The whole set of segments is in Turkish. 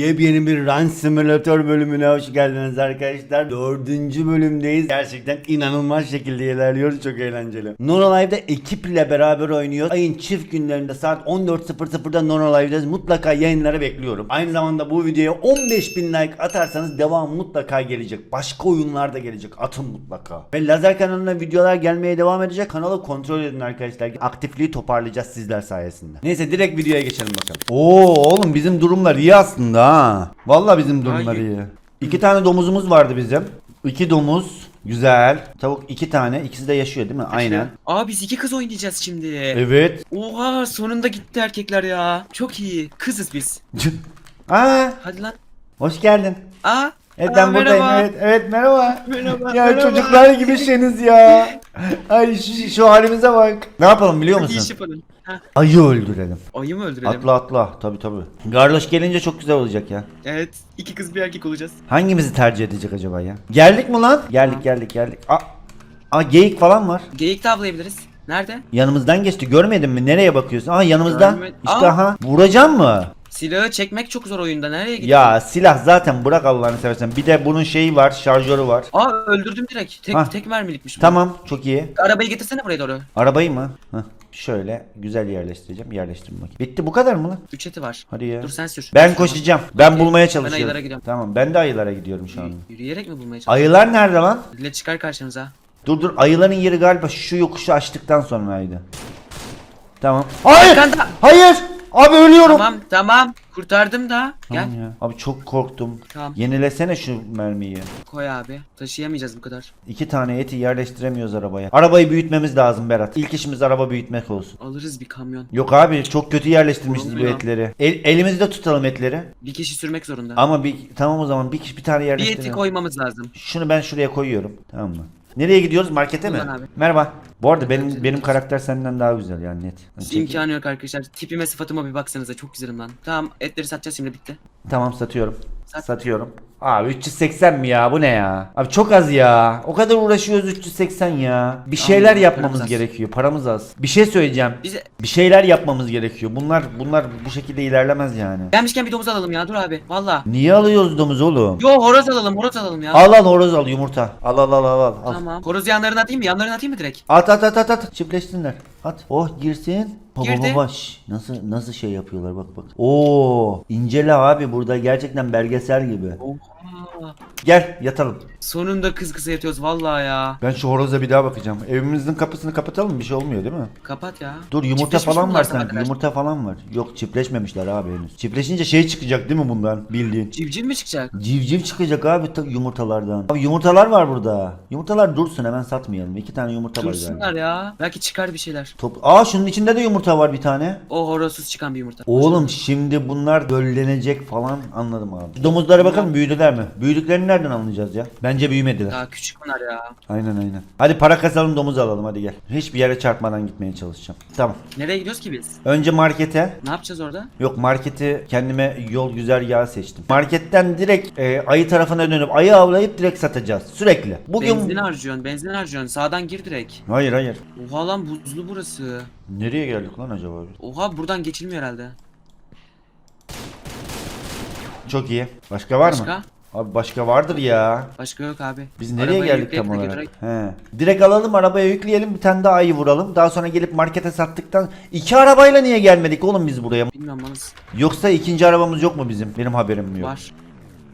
Yepyeni bir Run Simulator bölümüne hoş geldiniz arkadaşlar. Dördüncü bölümdeyiz. Gerçekten inanılmaz şekilde ilerliyoruz. Çok eğlenceli. Nono Live'da ekiple beraber oynuyor. Ayın çift günlerinde saat 14.00'da Nono Live'dayız. Mutlaka yayınları bekliyorum. Aynı zamanda bu videoya 15.000 like atarsanız devam mutlaka gelecek. Başka oyunlar da gelecek. Atın mutlaka. Ve Lazer kanalına videolar gelmeye devam edecek. Kanalı kontrol edin arkadaşlar. Aktifliği toparlayacağız sizler sayesinde. Neyse direkt videoya geçelim bakalım. Oo oğlum bizim durumlar iyi aslında ha. Vallahi bizim durumlar Ay. iyi. İki tane domuzumuz vardı bizim. İki domuz. Güzel. Tavuk iki tane. İkisi de yaşıyor değil mi? Aynen. Aa biz iki kız oynayacağız şimdi. Evet. Oha sonunda gitti erkekler ya. Çok iyi. Kızız biz. Aa, Hadi lan. hoş geldin. Aa. Evet Aa, ben buradayım. merhaba. Evet, evet merhaba. Merhaba, Ya merhaba. çocuklar gibisiniz ya. Ay şu, şu halimize bak. Ne yapalım biliyor Hadi iş musun? yapalım. Ayı öldürelim. ayı mı öldürelim? Atla atla. Tabi tabi. Garloş gelince çok güzel olacak ya. Evet. iki kız bir erkek olacağız. Hangimizi tercih edecek acaba ya? Geldik mi lan? Geldik geldik geldik. Aa, aa geyik falan var. Geyik de avlayabiliriz. Nerede? Yanımızdan geçti. Görmedin mi? Nereye bakıyorsun? Aa yanımızda. Görme- İşte Aa. ha. Vuracağım mı? Silahı çekmek çok zor oyunda. Nereye gidiyor? Ya silah zaten bırak Allah'ını seversen. Bir de bunun şeyi var, şarjörü var. Aa öldürdüm direkt. Tek tek mermilikmiş bu. Tamam, çok iyi. Arabayı getirsene buraya doğru. Arabayı mı? Heh, şöyle güzel yerleştireceğim. Yerleştirme bakayım. Bitti bu kadar mı lan? Üç eti var. Hadi ya. Dur sen sür. Ben koşacağım. Ben Okey. bulmaya Ben çalışıyorum. ayılara gidiyorum. Tamam, ben de ayılara gidiyorum şu an. Yürüyerek mi bulmaya çalışıyorsun? Ayılar nerede lan? Dile çıkar karşınıza. Dur dur, ayıların yeri galiba şu yokuşu açtıktan sonraydı. Tamam. Hayır! Arkanda. Hayır! Abi ölüyorum. Tamam tamam. Kurtardım da. Gel. Tamam ya. Abi çok korktum. Tamam. Yenilesene şu mermiyi. Koy abi. Taşıyamayacağız bu kadar. İki tane eti yerleştiremiyoruz arabaya. Arabayı büyütmemiz lazım Berat. İlk işimiz araba büyütmek olsun. Alırız bir kamyon. Yok abi çok kötü yerleştirmişiz bu Olmuyor. etleri. El, elimizde tutalım etleri. Bir kişi sürmek zorunda. Ama bir tamam o zaman bir kişi bir tane bir eti yerleştirelim. koymamız lazım. Şunu ben şuraya koyuyorum. Tamam mı? Nereye gidiyoruz? Markete mi? Abi. Merhaba. Bu arada benim benim karakter senden daha güzel yani net. Hani. İmkanı yok arkadaşlar. Tipime sıfatıma bir baksanıza çok güzelim lan. Tamam etleri satacağız şimdi bitti. Tamam satıyorum. Sat. Satıyorum. Abi 380 mi ya? Bu ne ya? Abi çok az ya. O kadar uğraşıyoruz 380 ya. Bir şeyler Anladım, yapmamız paramız gerekiyor. Paramız az. Bir şey söyleyeceğim. Bize Bir şeyler yapmamız gerekiyor. Bunlar bunlar bu şekilde ilerlemez yani. gelmişken bir domuz alalım ya dur abi. Valla. Niye alıyoruz domuz oğlum? Yo horoz alalım horoz alalım ya. Al al horoz al yumurta. Al al al al al. Tamam. Horozu yanlarına atayım mı? Yanlarına atayım mı direkt? At at at at at. Çiftleşsinler. At. Oh girsin. Baba Girdi. baba şş. Nasıl nasıl şey yapıyorlar bak bak. Oo incele abi burada gerçekten belgesel gibi. Oha. Gel yatalım. Sonunda kız kıza yatıyoruz vallahi ya. Ben şu horoza bir daha bakacağım. Evimizin kapısını kapatalım bir şey olmuyor değil mi? Kapat ya. Dur yumurta Çiftleşmiş falan bunlar var sabah sanki. kadar. Yumurta falan var. Yok çiftleşmemişler abi henüz. Çiftleşince şey çıkacak değil mi bundan bildiğin? Civciv mi çıkacak? Civciv çıkacak abi ta- yumurtalardan. Abi yumurtalar var burada. Yumurtalar dursun hemen satmayalım. İki tane yumurta var Dursunlar galiba. ya. Belki çıkar bir şeyler. Top... Aa şunun içinde de yumurta var bir tane. O horozsuz çıkan bir yumurta. Oğlum şimdi bunlar döllenecek falan anladım abi. Şu Domuzlara bakalım büyüdüler mi? Büyüdüklerini nereden anlayacağız ya? Bence büyümediler. Daha küçük bunlar ya. Aynen aynen. Hadi para kasalım domuz alalım hadi gel. Hiçbir yere çarpmadan gitmeye çalışacağım. Tamam. Nereye gidiyoruz ki biz? Önce markete. Ne yapacağız orada? Yok marketi kendime yol güzergahı seçtim. Marketten direkt e, ayı tarafına dönüp ayı avlayıp direkt satacağız. Sürekli. Bugün... Benzin harcıyorsun, benzin harcıyorsun. Sağdan gir direkt. Hayır hayır. Oha lan buzlu burası. Nereye geldik lan acaba biz? Oha buradan geçilmiyor herhalde. Çok iyi. Başka var mı? Başka? Abi başka vardır ya. Başka yok abi. Biz nereye Arabaya geldik tam olarak? götürerek- He. Direkt alalım arabaya yükleyelim bir tane daha ayı vuralım. Daha sonra gelip markete sattıktan iki arabayla niye gelmedik oğlum biz buraya? Bilmiyorum manız. Yoksa ikinci arabamız yok mu bizim? Benim haberim mi yok? Var.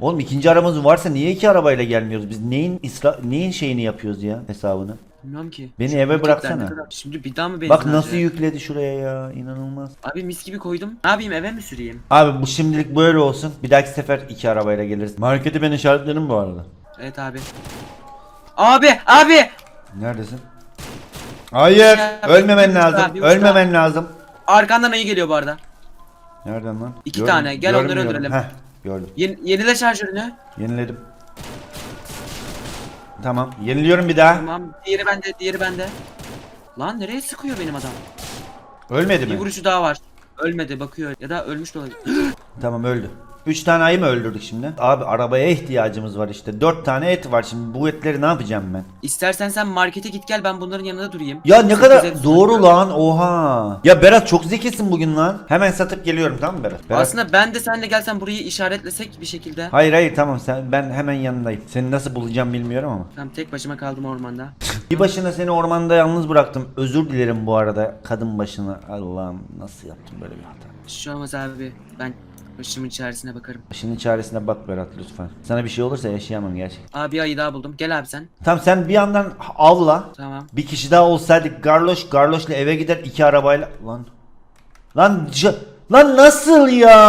Oğlum ikinci arabamız varsa niye iki arabayla gelmiyoruz? Biz neyin isra neyin şeyini yapıyoruz ya hesabını? Bilmiyorum ki. Beni Şu eve bıraksana. kadar- Şimdi bir daha mı benzin Bak nasıl harcayacak? yükledi şuraya ya inanılmaz. Abi mis gibi koydum. Ne yapayım eve mi süreyim? Abi bu şimdilik böyle olsun. Bir dahaki sefer iki arabayla geliriz. Marketi ben işaretledim bu arada. Evet abi. Abi abi. Neredesin? Hayır, Ya, ölmemen lazım. uçta, bir uçta. Ölmemen lazım. Arkandan ayı geliyor bu arada. Nereden lan? İki tane, gel onları öldürelim. Heh, gördüm. Yeni, yenile şarjörünü. Yeniledim. Tamam, yeniliyorum bir daha. Tamam. Diğeri bende, diğeri bende. Lan nereye sıkıyor benim adam? Ölmedi Bir mi? vuruşu daha var. Ölmedi bakıyor ya da ölmüş de olabilir. Tamam öldü. 3 tane ayı mı öldürdük şimdi? Abi arabaya ihtiyacımız var işte. 4 tane et var şimdi. Bu etleri ne yapacağım ben? İstersen sen markete git gel ben bunların yanında durayım. Ya ne Sekiz kadar doğru lan oha. Ya Berat çok zekisin bugün lan. Hemen satıp geliyorum tamam mı Berat? Berat. Aslında ben de senle gelsen burayı işaretlesek bir şekilde. Hayır hayır tamam sen ben hemen yanındayım. Seni nasıl bulacağım bilmiyorum ama. Tamam tek başıma kaldım ormanda. Bir başına seni ormanda yalnız bıraktım. Özür dilerim bu arada kadın başına. Allah'ım nasıl yaptım böyle bir hata. Şey olmaz abi. Ben başımın çaresine bakarım. Başının çaresine bak Berat lütfen. Sana bir şey olursa yaşayamam gerçekten. Abi ayı daha buldum. Gel abi sen. Tamam sen bir yandan avla. Tamam. Bir kişi daha olsaydık Garloş Garloş'la eve gider iki arabayla. Lan. Lan Lan nasıl ya?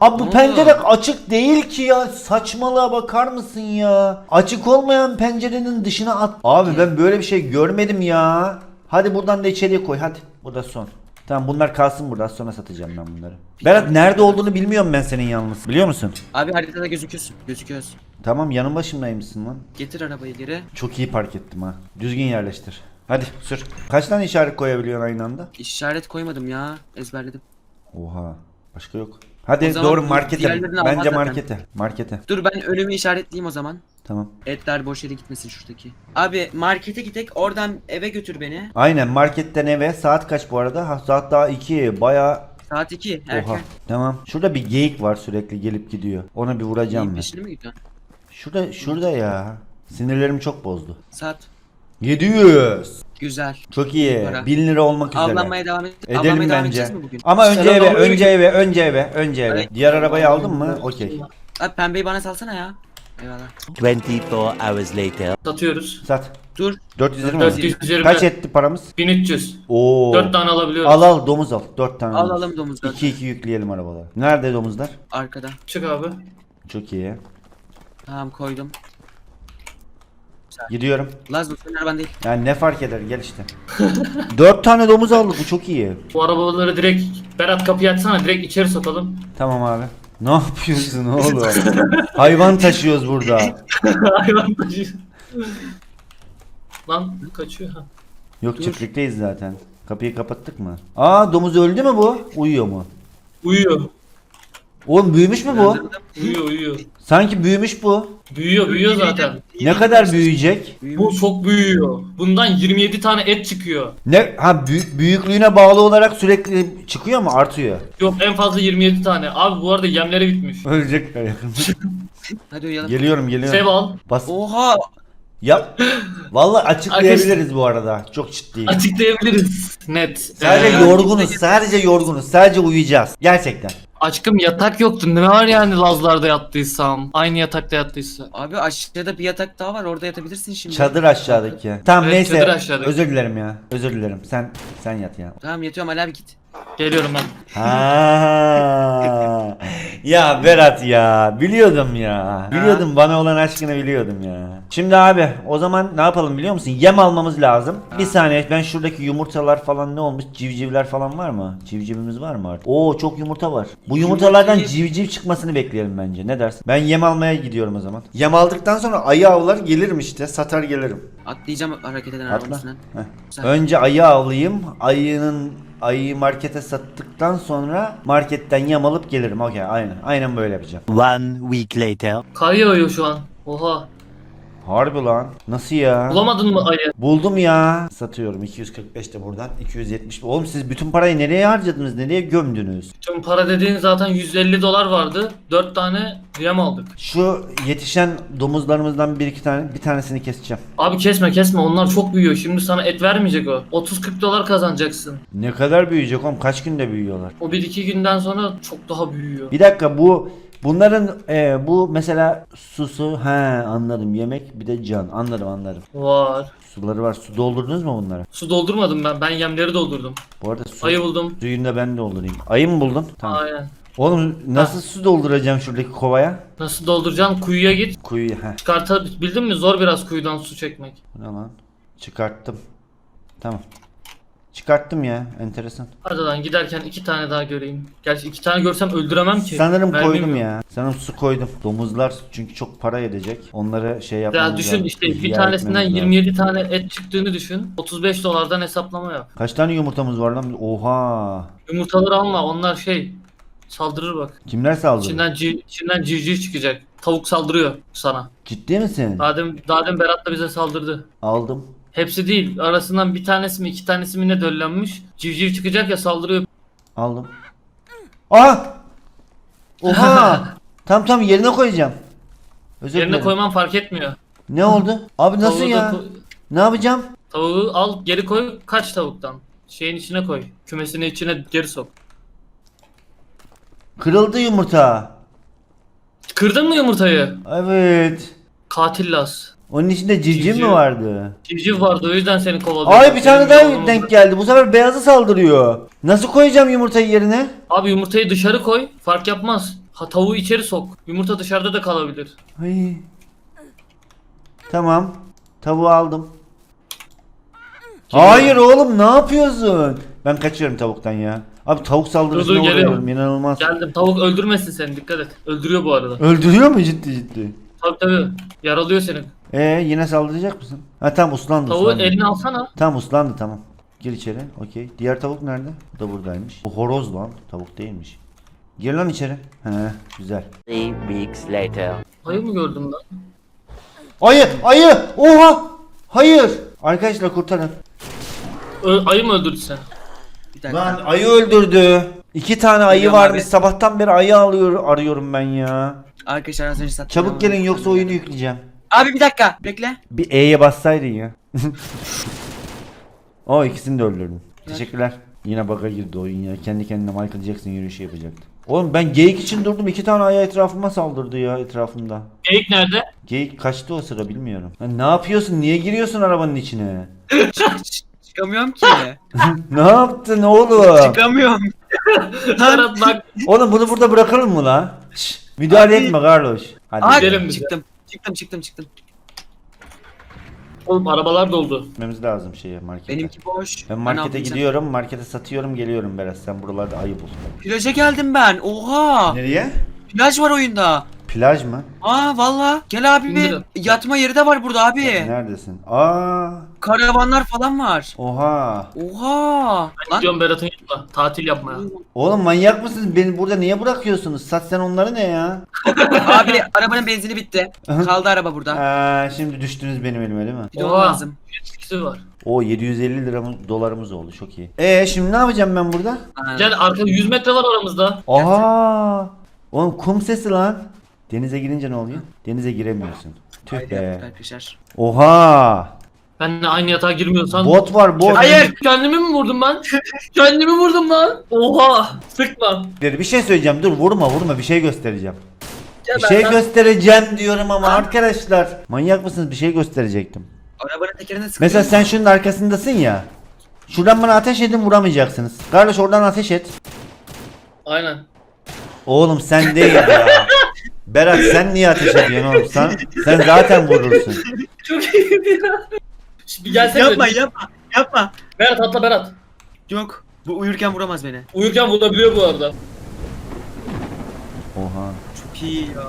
Abi bu Ne pencere oldu? açık değil ki ya. Saçmalığa bakar mısın ya? Açık olmayan pencerenin dışına at. Abi ben böyle bir şey görmedim ya. Hadi buradan da içeriye koy hadi. Bu da son. Tamam bunlar kalsın burada. Az sonra satacağım ben bunları. Berat nerede olduğunu bilmiyorum ben senin yalnız. Biliyor musun? Abi haritada gözüküyorsun. Gözüküyoruz. Tamam yanın başındaymışsın lan. Getir arabayı geri. Çok iyi park ettim ha. Düzgün yerleştir. Hadi sür. Kaç tane işaret koyabiliyorsun aynı anda? İşaret koymadım ya. Ezberledim. Oha. Başka yok. Hadi O zaman doğru bu markete. diğerlerini Bence zaten. markete. Markete. Dur ben önümü işaretleyeyim o zaman. Tamam. Etler boş yere gitmesin şuradaki. Abi markete gidek oradan eve götür beni. Aynen marketten eve. Saat kaç bu arada? Ha, saat daha 2. Baya Saat 2 erken. Oha. Tamam. Şurada bir geyik var sürekli gelip gidiyor. Ona bir vuracağım ben. mi gidiyorsun? Şurada şurada ya. Sinirlerim çok bozdu. Saat. 700. Güzel. Çok iyi. Para. 1000 lira olmak üzere. Avlanmaya devam et. Edelim Avlanmaya devam bence. edeceğiz mi bugün? Ama önce Selam eve, önce eve, önce eve, önce eve. Diğer arabayı aldın mı? Okey. Abi pembeyi bana salsana ya. Eyvallah. 24 hours later. Satıyoruz. Sat. Dur. 420 mi? 420. Kaç etti paramız? 1300. Oo. 4 tane alabiliyoruz. Al al domuz al. 4 tane. domuz. Alalım domuzları. 2 2 yükleyelim arabalara. Nerede domuzlar? Arkada. Çık abi. Çok iyi. Tamam koydum. Gidiyorum. Laz senin araban değil. Yani ne fark eder gel işte. 4 tane domuz aldık bu çok iyi. Bu arabaları direkt Berat kapıyı açsana direkt içeri sokalım. Tamam abi. Ne yapıyorsun oğlum? Hayvan taşıyoruz burada. Hayvan taşı. Lan kaçıyor ha. Yok Dur. çiftlikteyiz zaten. Kapıyı kapattık mı? Aa domuz öldü mü bu? Uyuyor mu? Uyuyor. Oğlum büyümüş mü bu? Uyuyor uyuyor. Sanki büyümüş bu. Büyüyor büyüyor zaten. Ne kadar büyüyecek? Bu çok büyüyor. Bundan 27 tane et çıkıyor. Ne ha bü- büyüklüğüne bağlı olarak sürekli çıkıyor mu? Artıyor. Yok en fazla 27 tane. Abi bu arada yemleri bitmiş. Ölecek yakın. Hadi uyuyalım. geliyorum geliyorum. Sev al. Bas. Oha. Yap. Vallahi açıklayabiliriz bu arada. Çok ciddiyim. Açıklayabiliriz. Net. Sadece Ee, yorgunuz. Sadece yorgunuz. Sadece uyuyacağız. Gerçekten. Aşkım yatak yoktu. Ne var yani Lazlarda yattıysam? Aynı yatakta yattıysa. Abi aşağıda bir yatak daha var orada yatabilirsin şimdi. Çadır aşağıdaki. Tamam Evet, neyse. çadır aşağıdaki. Özür dilerim ya. Özür dilerim. Sen sen yat ya. Tamam yatıyorum Ali abi git. Geliyorum ben. Ha. ya Berat ya. Biliyordum ya. Biliyordum bana olan aşkını biliyordum ya. Şimdi abi o zaman ne yapalım biliyor musun? Yem almamız lazım. Bir saniye ben şuradaki yumurtalar falan ne olmuş? Civcivler falan var mı? Civcivimiz var mı artık? Oo çok yumurta var. Bu yumurtalardan Yumurtayı- civciv çıkmasını bekleyelim bence. Ne dersin? Ben yem almaya gidiyorum o zaman. Yem aldıktan sonra ayı avlar gelirim işte. Satar gelirim. Atlayacağım hareket eden arabanın Atla. üstünden. Heh. Güzel. Önce ayı avlayayım. Ayının ayıyı markete sattıktan sonra marketten yem alıp gelirim. Okey aynen. Aynen böyle yapacağım. One week later. Kar yağıyor şu an. Oha. Harbi lan. Nasıl ya? Bulamadın mı ayı? Buldum ya. Satıyorum 245 de buradan 270. Oğlum siz bütün parayı nereye harcadınız? Nereye gömdünüz? Tüm para dediğin zaten 150 dolar vardı. 4 tane yem aldık. Şu yetişen domuzlarımızdan bir iki tane bir tanesini keseceğim. Abi kesme kesme onlar çok büyüyor. Şimdi sana et vermeyecek o. 30-40 dolar kazanacaksın. Ne kadar büyüyecek oğlum? Kaç günde büyüyorlar? O 1-2 günden sonra çok daha büyüyor. Bir dakika bu bunların e, bu mesela susu he anladım yemek bir de can anladım anladım. Var. Suları var. Su doldurdunuz mu bunlara? Su doldurmadım ben. Ben yemleri doldurdum. Bu arada su, Ayı buldum. suyunu da ben doldurayım. Ayı mı buldun? Tamam. Aynen. Oğlum nasıl su dolduracağım şuradaki kovaya? Nasıl dolduracaksın? Kuyuya git. Kuyuya. Heh. Çıkartabildin mi? Zor biraz kuyudan su çekmek. Bu ne lan? Çıkarttım. Tamam. Çıkarttım ya. Enteresan. Hadi lan giderken iki tane daha göreyim. Gerçi iki tane görsem öldüremem ki. Sanırım Mermim koydum yok. ya. Sanırım su koydum. Domuzlar çünkü çok para edecek. Onları şey yapmamız Ya düşün lazım. işte bir ihya tanesinden etmemiz lazım. 27 tane et çıktığını düşün. 35 dolardan hesaplama yap. Kaç tane yumurtamız var lan? Oha. Yumurtaları alma onlar şey Saldırır bak. Kimler saldırdı? İçinden, ci, içinden civciv çıkacak. Tavuk saldırıyor sana. Ciddi misin? Daha demin, daha demin Berat da bize saldırdı. Aldım. Hepsi değil. Arasından bir tanesi mi iki tanesi mi ne döllenmiş. Civciv çıkacak ya saldırıyor. Aldım. Aa! Oha! tam tam yerine koyacağım. Özür Yerine dilerim. koyman fark etmiyor. Ne oldu? Abi nasıl Tavuğu da ya? Ne yapacağım? tavuğu al geri koy kaç tavuktan. Şeyin içine koy. Kümesinin içine geri sok. Kırıldı yumurta. Kırdın mı yumurtayı? Evet. Katil las. Onun içinde civciv mi Civciv. vardı? Civciv vardı o yüzden seni kovalıyor. Ay bir tane daha denk geldi. Bu sefer beyazı saldırıyor. Nasıl koyacağım yumurtayı yerine? Abi yumurtayı dışarı koy. Fark yapmaz. Ha, tavuğu içeri sok. Yumurta dışarıda da kalabilir. Ay. Tamam. Tavuğu aldım. Hayır oğlum ne yapıyorsun? Ben kaçıyorum tavuktan ya. Abi tavuk saldırısına Dur, dur, geliyorum. uğruyorum inanılmaz. Geldim. Tavuk öldürmesin seni dikkat et. Öldürüyor bu arada. Öldürüyor mu ciddi ciddi? Tabii tabii. Yaralıyor seni. Ee yine saldıracak mısın? Ha tamam uslandı Tavuğu uslandı. eline alsana. Tamam uslandı tamam. Gir içeri. Okey. Diğer tavuk nerede? Bu da buradaymış. Bu horoz lan. Tavuk değilmiş. Gir lan içeri. He güzel. Three weeks later. Ayı mı gördüm lan? Ayı! Ayı! Oha! Hayır! Arkadaşlar kurtarın. Ö- ayı mı öldürdü seni? Bir dakika. Lan ayı öldürdü. İki tane ayı Biliyorum varmış. abi. Sabahtan beri ayı alıyor, arıyorum ben ya. Arkadaşlar az önce sattım. Çabuk gelin yoksa oyunu yükleyeceğim. Abi bir dakika. Bekle. Bir E'ye bassaydın ya. o ikisini de öldürdüm. Teşekkürler. Yine bug'a girdi oyun ya. Kendi kendine Michael Jackson yürüyüşü yapacaktı. Oğlum ben geyik için durdum. iki tane ayı etrafıma saldırdı ya etrafımda. Geyik nerede? Geyik kaçtı o sıra bilmiyorum. Lan ne yapıyorsun? Niye giriyorsun arabanın içine? Çıkamıyorum ki. ne yaptın oğlum? Çıkamıyorum. Bak. Oğlum bunu burada bırakalım mı lan? Şşş, müdahale Abi. etme Carlos. Hadi Aa, gidelim biz çıktım. Çıktım çıktım çıktım. Oğlum arabalar doldu. gitmemiz lazım şeye markete. Benimki boş. Ben markete almayacağım. gidiyorum, markete satıyorum, geliyorum Berat. Sen buralarda ayı bul. Plaja geldim ben. Oha. Nereye? Plaj var oyunda. Plaj mı? Aa valla. Gel abi bir İndirin. yatma yeri de var burada abi. Neredesin? Aa, Karavanlar falan var. oha. Oha. Lan. Gidiyorum Berat'ın yanına. Tatil yapmaya. Oğlum manyak mısınız? Beni burada niye bırakıyorsunuz? Sat sen onları ne ya? abi arabanın benzini bitti. Kaldı araba burada. Aa, şimdi düştünüz benim elime değil mi? Bir de Oha. lazım. Var. O 750 liramız dolarımız oldu çok iyi. E şimdi ne yapacağım ben burada? Gel arkada 100 metre var aramızda. Aha! Oğlum kum sesi lan. Denize girince ne oluyor? Denize giremiyorsun. Tüh be. arkadaşlar. Oha! Benle aynı yatağa girmiyorsan. Bot var bot. Hayır. Kendimi mi vurdum ben? Kendimi vurdum lan. Oha. Sıkma. Bir şey söyleyeceğim. Dur vurma vurma bir şey göstereceğim. Gel Bir şey benden. göstereceğim diyorum ama arkadaşlar. Manyak mısınız? Bir şey gösterecektim. Arabanın tekerine sıkıyor. Mesela sen şunun arkasındasın ya. Şuradan bana ateş edin vuramayacaksınız. Kardeş oradan ateş et. Aynen. Oğlum sen değil ya. Berat sen niye ateş ediyorsun oğlum? Sen, sen zaten vurursun. Çok iyiydi ya. Şimdi gelsene. Yapma yapma. Yapma. Berat atla Berat. Yok. Bu uyurken vuramaz beni. Uyurken vurabiliyor bu arada. Oha. Çok iyi ya.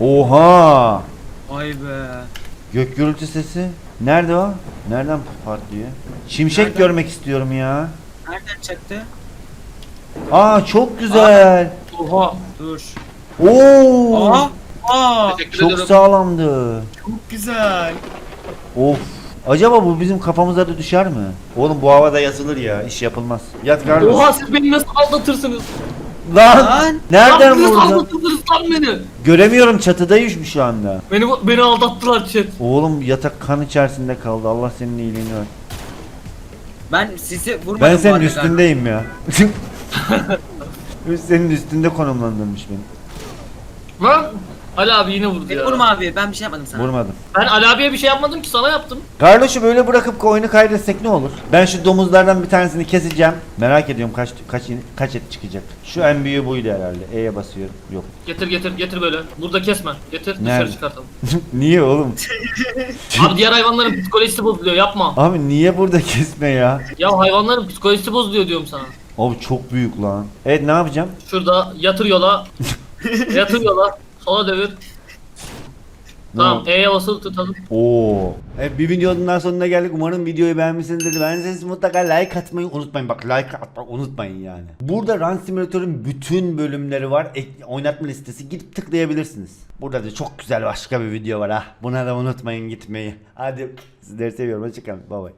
Oha. Vay be. Gök gürültü sesi. Nerede o? Nereden patlıyor? Şimşek Nereden? görmek istiyorum ya. Nereden çaktı? Aa çok güzel. Oha. Dur. Oo. Aa. Aa. Teşekkür Çok ederim. sağlamdı. Çok güzel. Of. Acaba bu bizim kafamıza da düşer mi? Oğlum bu havada yazılır ya. iş yapılmaz. Yat Carlos. Oha siz beni nasıl aldatırsınız? Lan. Lan. Nereden nasıl vurdun? aldatırsınız lan beni? Göremiyorum çatıdayım şu anda. Beni beni aldattılar chat. Oğlum yatak kan içerisinde kaldı. Allah senin iyiliğini ver. Ben sizi vurmadım Ben bu senin arada üstündeyim ya. senin üstünde konumlandırmış beni. Lan Ali abi yine vurdu Beni ya. vurma abi ben bir şey yapmadım sana. Vurmadım. Ben Ali abiye bir şey yapmadım ki sana yaptım. Carlos'u böyle bırakıp oyunu kaydetsek ne olur? Ben şu domuzlardan bir tanesini keseceğim. Merak ediyorum kaç kaç kaç et çıkacak. Şu en büyüğü buydu herhalde. E'ye basıyorum. Yok. Getir getir getir böyle. Burada kesme. Getir Nerede? dışarı çıkartalım. niye oğlum? abi diğer hayvanların psikolojisi bozuluyor yapma. Abi niye burada kesme ya? Ya hayvanların psikolojisi bozuluyor diyorum sana. Abi çok büyük lan. Evet ne yapacağım? Şurada yatır yola. yatır yola. Sola devir. Tamam E'ye basılı tutalım. Oo. Evet bir videonun daha sonuna geldik. Umarım videoyu beğenmişsinizdir. Beğendiyseniz mutlaka like atmayı unutmayın. Bak like atmayı unutmayın yani. Burada Run Simulator'ın bütün bölümleri var. Ek- oynatma listesi gidip tıklayabilirsiniz. Burada da çok güzel başka bir video var ha. Buna da unutmayın gitmeyi. Hadi sizleri seviyorum. Hoşçakalın. Bye bye.